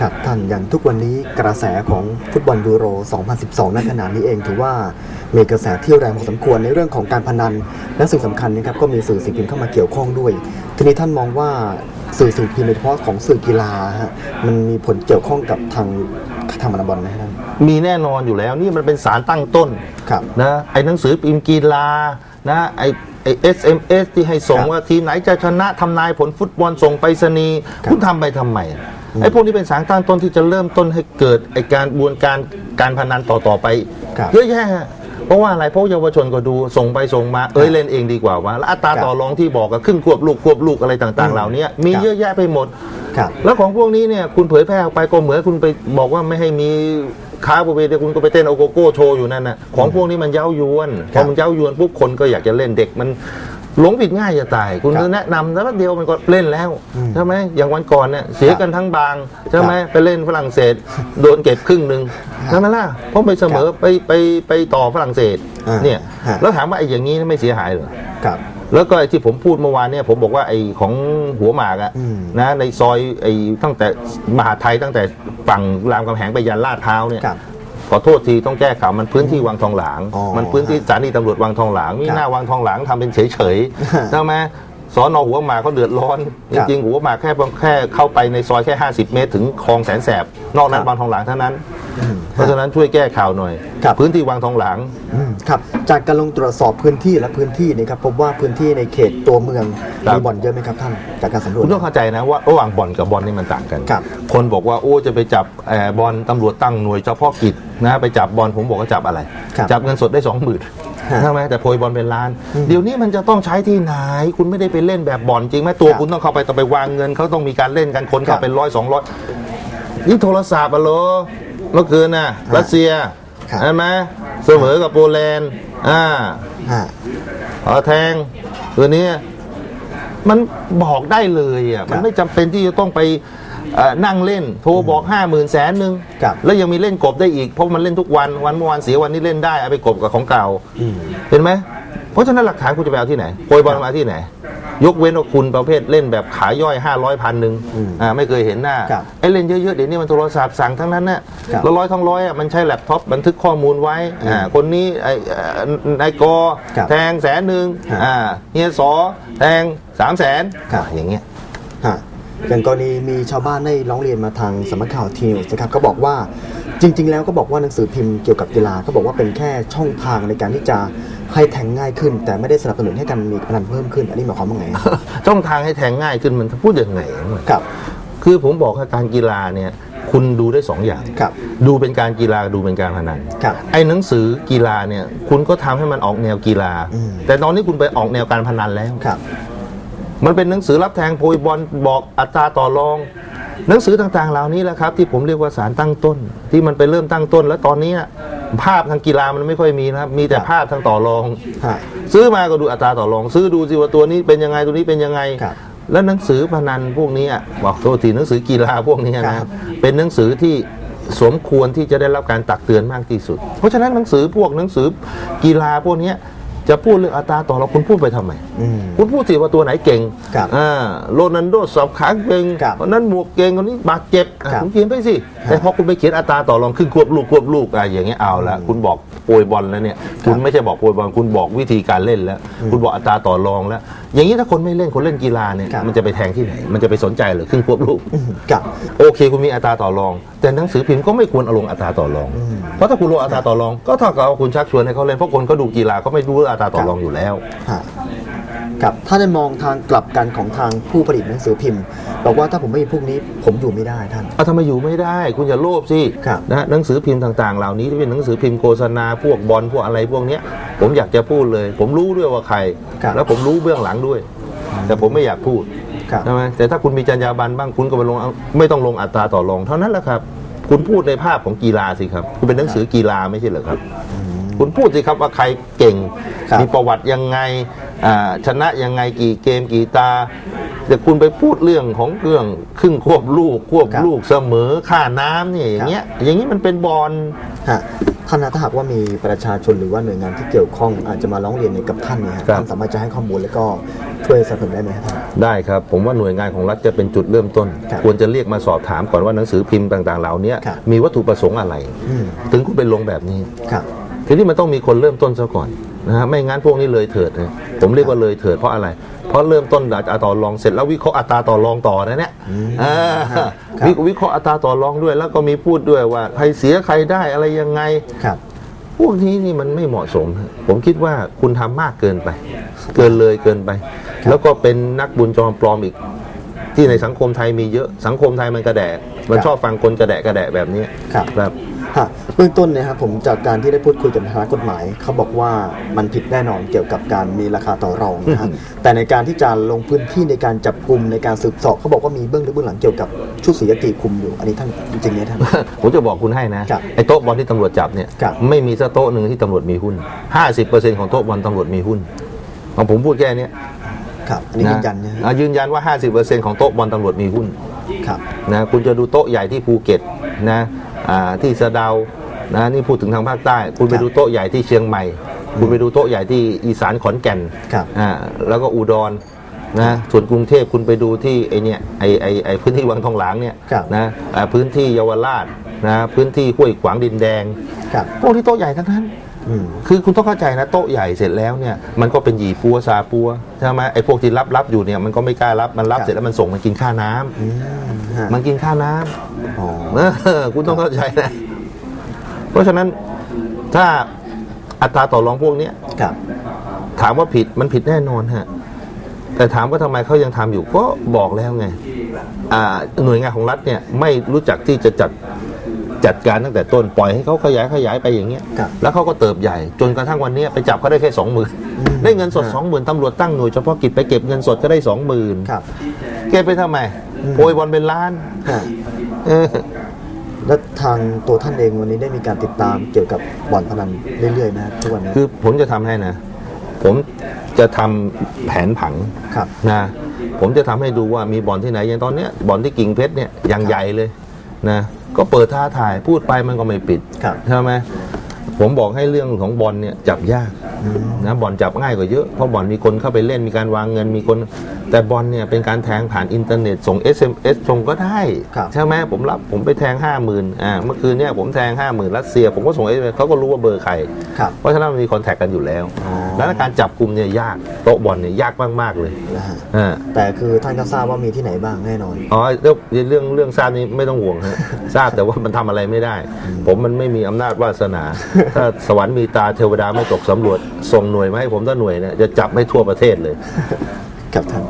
ครับท่านอย่างทุกวันนี้กระแสของฟุตบอลยูโร 2012 ณ ขณะนี้เองถือว่ามีกระแสที่แรงพอสมควรในเรื่องของการพนัน และสิ่งสำคัญนะครับก็มีสื่อสิ่งพิมพ์เข้ามาเกี่ยวข้องด้วย ทีนี้ท่านมองว่าสื่อสิ่งพิมพ์โดยเฉพาะของสื่อกีฬาฮะมันมีผลเกี่ยวข้องกับทางทางบอลบอลไหมครับมีแน่นอนอยู่แล้วนี่มันเป็นสารตั้งต้นครับนะไอ้หนังสือพิมพ์กีฬานะไอ้ไอ้ SMS ที่ให้ส่งครับว่าทีมไหนจะชนะทำนายผลฟุตบอลส่งไปรษณีย์ครับคุณทำไปทำไม ไอ้พวกนี้เป็นสารตั้งต้นที่จะเริ่มต้นให้เกิดไอ้การบวนการการพนันต่อๆไปครับเยอะแยะเพราะว่าอะไรเพราะเยาวชนก็ดูส่งไปส่งมาเอ้ยเล่นเองดีกว่าว่าแล้วอัตราครับต่อรองที่บอกกับครึ่งควบลูกควบลูกอะไรต่าง ๆ เหล่านี้มีครับเยอะแยะไปหมดครับแล้วของพวกนี้เนี่ยคุณเผยแพร่ออกไปก็เหมือนคุณไปบอกว่าไม่ให้มีค้าประเวณีคุณก็ไปเต้นโอโกโก้โชว์อยู่นั่นน่ะของพวกนี้มันเย้ายวนพครัอบมันเย้ายวนปุ๊บคนก็อยากจะเล่นเด็กมัน หลงผิดง่ายจะตาย คุณครับแนะนำแล้วเดียวมันก็เล่นแล้วอืมใช่ไหมอย่างวันก่อนเนี่ยเสียกันทั้งบางใช่ไหมครับไปเล่นฝรั่งเศส โดนเก็บครึ่งหนึ่งครับใช่ไหมล่ะเพราะไปเสมอไปไปไปต่อฝรั่งเศสอ่าเนี่ยฮะ แล้วถามว่าไอ้อย่างนี้ไม่เสียหายเหรอ ครับ แล้วก็ไอ้ที่ผมพูดเมื่อวานเนี่ยผมบอกว่าไอ้ของหัวหมากอะอืมนะในซอยไอ้ตั้งแต่มหาดไทยตั้งแต่ฝั่งรามคำแหงไปยันลาดพร้าวเนี่ยครับ ขอโทษทีต้องแก้ข่าวมันพื้นที่วังทองหลาง อ๋อมันพื้นที่สถานีตำรวจวังทองหลางมีครับหน้าวังทองหลางทำเป็นเฉยฮะๆใช่ไหมสอนอหัวหมากเขาเดือดร้อน คจรับริงๆหัวหมากแค่แค่เข้าไปในซอยแค่ 50 เมตร ถึงคลองแสนแสบ นอกนั้คนรับ วังทองหลางเท่านั้นอืม เพราะฉะนั้นช่วยแก้ข่าวหน่อย ครับ พื้นที่วังทองหลาง อืมครับ จากการลงตรวจสอบพื้นที่และพื้นที่นี่ครับพบว่าพื้นที่ในเขตตัวเมืองครับ มีบ่อนเยอะไหมครับท่านจากการสำรวจ คุณต้องเข้าใจนะว่าระหว่างบ่อนกับบอลนี่มันต่างกันครับคนบอกว่าโอ้จะไปจับเอ่อบอลตำรวจตั้งหน่วยเฉพาะกิจนะไปจับบอลผมบอกว่าจับอะไร ครับจับเงินสดได้สองหมื่นฮะใช่ไหมแต่โพยบอลเป็นล้านอืมเดี๋ยวนี้มันจะต้องใช้ที่ไหน คุณไม่ได้ไปเล่นแบบบอลจริงไหมตัวครับคุณต้องเข้าไปต้องไปวางเงินเขาต้องมีการเล่นกันคนครัเข้าบเป็นร้อยสองร้อยนี่โทรศัพท์อะโหล เมื่อคืนน่ะรัสเซียครับ ใช่ไหมเสมอกับโปแลนด์อ่าฮะ เอาแทงตัวนี้ มันบอกได้เลยอะมันไม่จำเป็นที่จะต้องไปเอ่อนั่งเล่น โทรบอกห้าหมื่นแสนหนึ่งครับ แล้วยังมีเล่นกบได้อีกเพราะมันเล่นทุกวันวันเมื่อวานเสียวันนี้เล่นได้เอาไปกบกับของเก่าอืม เห็นไหม เพราะฉะนั้นหลักฐานคุณจะไปเอาที่ไหนโปรยบอลมาที่ไหน ยกเว้นว่าคุณประเภทเล่นแบบขายย่อยห้าร้อยพันหนึ่งอืมอ่าไม่เคยเห็นหน้าครับไอ้เล่นเยอะๆเดี๋ยวนี้มันโทรศัพท์สั่งทั้งนั้นน่ะครับแล้วร้อยทั้งร้อยอะมันใช้แล็ปท็อปบันทึกข้อมูลไว้อ่าคนนี้ไอ้เอ่อนายกอครับแทงแสนหนึ่งฮะอ่าเฮียสอแทงสามแสนครับ อย่างเงี้ย ฮะอย่างกรณีมีชาวบ้านได้ร้องเรียนมาทางสำนักข่าวทีนิวส์นะครับก็บอกว่าจริง ๆ แล้วก็บอกว่าหนังสือพิมพ์เกี่ยวกับกีฬาก็บอกว่าเป็นแค่ช่องทางในการที่จะ ให้แทงง่ายขึ้น แต่ไม่ได้สนับสนุนให้การมีพนันเพิ่มขึ้น อันนี้หมายความว่าไงช่องทางให้แทงง่ายขึ้นมันพูดยังไงครับ คือผมบอกว่าการกีฬาเนี่ยคุณดูได้สองอย่างครับดูเป็นการกีฬาดูเป็นการพนันครับไอ้หนังสือกีฬาเนี่ยคุณก็ทำให้มันออกแนวกีฬาอืมแต่ตอนนี้คุณไปออกแนวการพนันแล้วครับมันเป็นหนังสือรับแทงโพยบอลบอกอัตราต่อรอง หนังสือต่างๆเหล่านี้แหละครับที่ผมเรียกว่าสารตั้งต้น ที่มันไปเริ่มตั้งต้น แล้วตอนนี้ภาพทางกีฬามันไม่ค่อยมีนะครับ มีแต่ครับภาพทางต่อรองฮะซื้อมาก็ดูอัตราต่อรอง ซื้อดูสิว่าตัวนี้เป็นยังไงตัวนี้เป็นยังไงครับแล้วหนังสือพนันพวกนี้อะบอกโทษทีหนังสือกีฬาพวกนี้ครันะบเป็นหนังสือที่สมควรที่จะได้รับการตักเตือนมากที่สุด เพราะฉะนั้นหนังสือพวกหนังสือกีฬาพวกเนี้ย จะพูดเรื่องอัตราต่อรองคุณพูดไปทำไมอืมคุณพูดสิว่าตัวไหนเก่งครับอ่าโรนันโดสอบขาเก่งครับคนนั้นหมวกเก่งคนนี้บาดเจ็บอะครับคุณเขียนไปสิแต่พอคุณไปเขียนอัตราต่อรองครึ่งควบลูกควบลูกอะอย่างเงี้ยเอาละคุณบอกโปรยบอลแล้วเนี่ย คุณไม่ใช่บอกโปรยบอลคุณบอกวิธีการเล่นแล้ว คุณบอกอัตราต่อรองแล้ว อย่างนี้ถ้าคนไม่เล่นคนเล่นกีฬาเนี่ยครับ มันจะไปแทงที่ไหน มันจะไปสนใจเหรือครึ่งควบลูกอืมครับ โอเค คุณมีอัตราต่อรอง แต่หนังสือพิมพ์ก็ไม่ควรเอาลงอัตราต่อรอง เพราะถ้าคุณลงอัตราต่อรอง ก็เท่ากับว่าคุณชักชวนให้เขาเล่นเพราะคนเขาดูกีฬาเขาไม่รู้อัตราต่อรองอยู่แล้ว ฮะ ครับถ้าได้มองทางกลับกันของทางผู้ผลิตหนังสือพิมพ์บอกว่าถ้าผมไม่มีพวกนี้ผมอยู่ไม่ได้ท่าน เอาทำไมอยู่ไม่ได้ คุณอย่าโลภสิครับนะหนังสือพิมพ์ต่างๆ เหล่านี้ที่เป็นหนังสือพิมพ์โฆษณาพวกบอลพวกอะไรพวกเนี้ยผมอยากจะพูดเลย ผมรู้ด้วยว่าใคร ครับ แล้วผมรู้เบื้องหลังด้วย แต่ผมไม่อยากพูด ครับใช่ไหมแต่ถ้าคุณมีจรรยาบรรณบ้างคุณก็ไปลงเอาไม่ต้องลงอัตราต่อรอง เท่านั้นแหละครับ คุณพูดในภาพของกีฬาสิครับ คุณเป็นหนังสือกีฬาไม่ใช่เหรอครับ คุณพูดสิครับว่าใครเก่ง ครับมีประวัติยังไงอ่า ชนะยังไงกี่เกมกี่ตา แต่คุณไปพูดเรื่องของเรื่องครึ่งควบลูกควบครับลูกเสมอค่าน้ำเนี่ยอย่างเงี้ยอย่างนี้มันเป็นบอลฮะท่านนะถ้าหากว่ามีประชาชนหรือว่าหน่วยงานที่เกี่ยวข้องอาจจะมาร้องเรียนกับท่านเนี่ยฮะครับท่านสามารถจะให้ข้อมูลแล้วก็ช่วยสนับสนุนได้ไหมครับท่านได้ครับ ผมว่าหน่วยงานของรัฐจะเป็นจุดเริ่มต้นครับควรจะเรียกมาสอบถามก่อนว่าหนังสือพิมพ์ต่างๆ เหล่านี้ครับมีวัตถุประสงค์อะไรอืมถึงคุณไปลงแบบนี้ครับ ทีนี้มันต้องมีคนเริ่มต้นซะก่อนนะฮะไม่งั้นพวกนี้เลยเถิดนะผมเรียกว่าเลยเถิดเพราะอะไร เพราะเริ่มต้นอัตราต่อรองเสร็จแล้ววิเคราะห์อัตราต่อรองต่อนะเนี่ยอืมอ่าครับวิวิเคราะห์อัตราต่อรองด้วย แล้วก็มีพูดด้วยว่าใครเสียใครได้อะไรยังไงครับพวกนี้นี่มันไม่เหมาะสม ผมคิดว่าคุณทำมากเกินไป เกินเลยเกินไป แล้วก็เป็นนักบุญจอมปลอมอีก ที่ในสังคมไทยมีเยอะสังคมไทยมันกระแดะมันครับชอบฟังคนกระแดะกระแดะแบบนี้ครับครับ ฮะเบื้องต้นเนี่ยครับผมจากการที่ได้พูดคุยกับทางนักกฎหมาย เขาบอกว่ามันผิดแน่นอนเกี่ยวกับการมีราคาต่อรองนะฮะแต่ในการที่จะลงพื้นที่ในการจับกลุ่มในการสืบเสอบเขาบอกว่ามีเบื้องลึกเบื้องหลังเกี่ยวกับชุดศิยติคุมอยู่ อันนี้ท่านจริงๆเนี่ยท่าน ผมจะบอกคุณให้นะครับไอ้โต๊ะบอลที่ตำรวจจับเนี่ยครับไม่มีสักโต๊ะหนึ่งที่ตำรวจมีหุ้น 50%ของโต๊ะบอลตำรวจมีหุ้นของผมพูดแค่เนี้ยครับอันนี้ยืนยันนะฮะอะยืนยันว่า 50%ของโต๊ะบอลตำรวจมีหุ้นครับนะคุณจะดูโต๊ะใหญ่ที่ภูเก็ตนะอ่า ที่สะเดานะนี่พูดถึงทางภาคใต้ คุณไปครับดูโต๊ะใหญ่ที่เชียงใหม่ คุณไปดูโต๊ะใหญ่ที่อีสานขอนแก่นครับอ่าแล้วก็อุดรนะส่วนกรุงเทพคุณไปดูที่ไอเนี่ยไอไอไอพื้นที่วังทองหลางเนี่ยครับนะอ่าพื้นที่เยาวราชนะพื้นที่ห้วยขวางดินแดงครับพวกที่โต๊ะใหญ่ทั้งนั้นอืม คือคุณต้องเข้าใจนะโต๊ะใหญ่เสร็จแล้วเนี่ยมันก็เป็นหยีปัวซาปัวใช่ไหมไอ้พวกที่รับรับอยู่เนี่ยมันก็ไม่กล้ารับมันรับครับเสร็จแล้วมันส่งมันกินค่าน้ำอืมฮะมันกินค่าน้ำอ๋อเออคุณต้องเข้าใจนะเพราะฉะนั้นถ้าอัตราต่อรองพวกเนี้ยครับถามว่าผิดมันผิดแน่นอนฮะแต่ถามว่าทำไมเขายังทำอยู่ก็บอกแล้วไงอ่าหน่วยงานของรัฐเนี่ยไม่รู้จักที่จะจัด จัดการตั้งแต่ต้นปล่อยให้เขาขยายขยายไปอย่างเงี้ยครับแล้วเขาก็เติบใหญ่จนกระทั่งวันเนี้ยไปจับเขาได้แค่สองหมื่นอืมได้เงินสดฮะสองหมื่นตำรวจตั้งหน่วยเฉพาะกิจไปเก็บเงินสดก็ได้สองหมื่นครับเก็บไปทำไมอืมโอยบอลเป็นล้านฮะเออแล้วทางตัวท่านเองวันนี้ได้มีการติดตามเกี่ยวกับบ่อนพนันเรื่อยๆนะทุกวันนี้คือผมจะทำให้นะ ผมจะทำแผนผัง ครับ นะผมจะทำให้ดูว่ามีบ่อนที่ไหนอย่างตอนเนี้ยบ่อนที่กิ่งเพชรเนี่ยอย่างใหญ่เลยนะ ก็เปิดท้าถ่ายพูดไปมันก็ไม่ปิดครับใช่ไหม ผมบอกให้เรื่องของบอลเนี่ยจับยากอืมนะบอลจับง่ายกว่าเยอะเพราะบอลมีคนเข้าไปเล่นมีการวางเงินมีคน แต่บอลเนี่ยเป็นการแทงผ่านอินเทอร์เน็ตส่ง SMS ส่งก็ได้ครับใช่ไหมผมรับผมไปแทงห้าหมื่นอ่าเมื่อคืนเนี่ยผมแทงห้าหมื่นรัสเซีย ผมก็ส่ง SMS เขาก็รู้ว่าเบอร์ใครครับเพราะฉะนั้นมันมีคอนแทคกันอยู่แล้วอ๋อแล้วการจับกลุ่มเนี่ยยากโต๊ะบอลเนี่ยยากมากๆเลยนะฮะอ่าแต่คือท่านก็ทราบว่ามีที่ไหนบ้างแน่นอนอ๋อเรื่องเรื่องเรื่องทราบนี้ไม่ต้องห่วงฮะทราบแต่ว่ามันทำอะไรไม่ได้ ผมมันไม่มีอำนาจวาสนาถ้าสวรรค์มีตาเทวดาไม่ตกสำรวจส่งหน่วยมาให้ผมถ้าหน่วยเนี่ยจะจับให้ทั่วประเทศเลย ครับท่าน